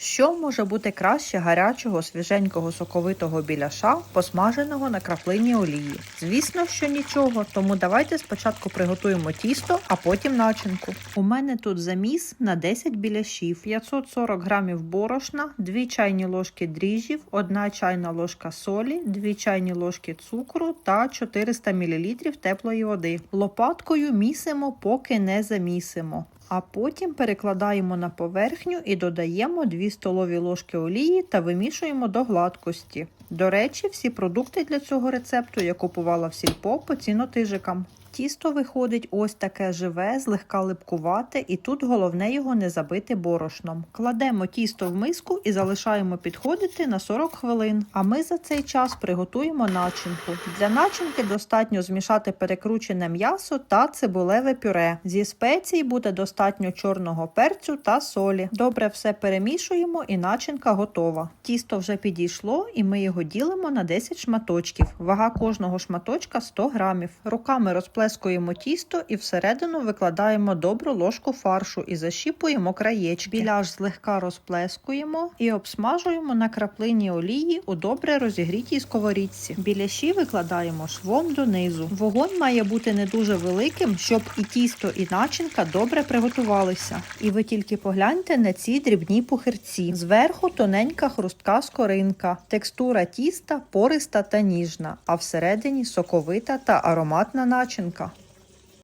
Що може бути краще гарячого, свіженького, соковитого біляша, посмаженого на краплині олії? Звісно, що нічого, тому давайте спочатку приготуємо тісто, а потім начинку. У мене тут заміс на 10 біляшів, 540 грамів борошна, 2 чайні ложки дріжджів, 1 чайна ложка солі, 2 чайні ложки цукру та 400 мл теплої води. Лопаткою місимо, поки не замісимо. А потім перекладаємо на поверхню і додаємо 2 столові ложки олії та вимішуємо до гладкості. До речі, всі продукти для цього рецепту я купувала в сільпо по цінотижикам. Тісто виходить ось таке живе, злегка липкувате, і тут головне його не забити борошном. Кладемо тісто в миску і залишаємо підходити на 40 хвилин. А ми за цей час приготуємо начинку. Для начинки достатньо змішати перекручене м'ясо та цибулеве пюре. Зі спецій буде достатньо чорного перцю та солі. Добре все перемішуємо і начинка готова. Тісто вже підійшло, і ми його ділимо на 10 шматочків. Вага кожного шматочка 100 грамів. Руками розплескуємо тісто і всередину викладаємо добру ложку фаршу і защіпуємо краєчки. Біляш злегка розплескуємо і обсмажуємо на краплині олії у добре розігрітій сковорідці. Біляші викладаємо швом донизу. Вогонь має бути не дуже великим, щоб і тісто, і начинка добре приготувалися. І ви тільки погляньте на ці дрібні пухирці. Зверху тоненька хрустка скоринка, текстура тіста пориста та ніжна, а всередині соковита та ароматна начинка.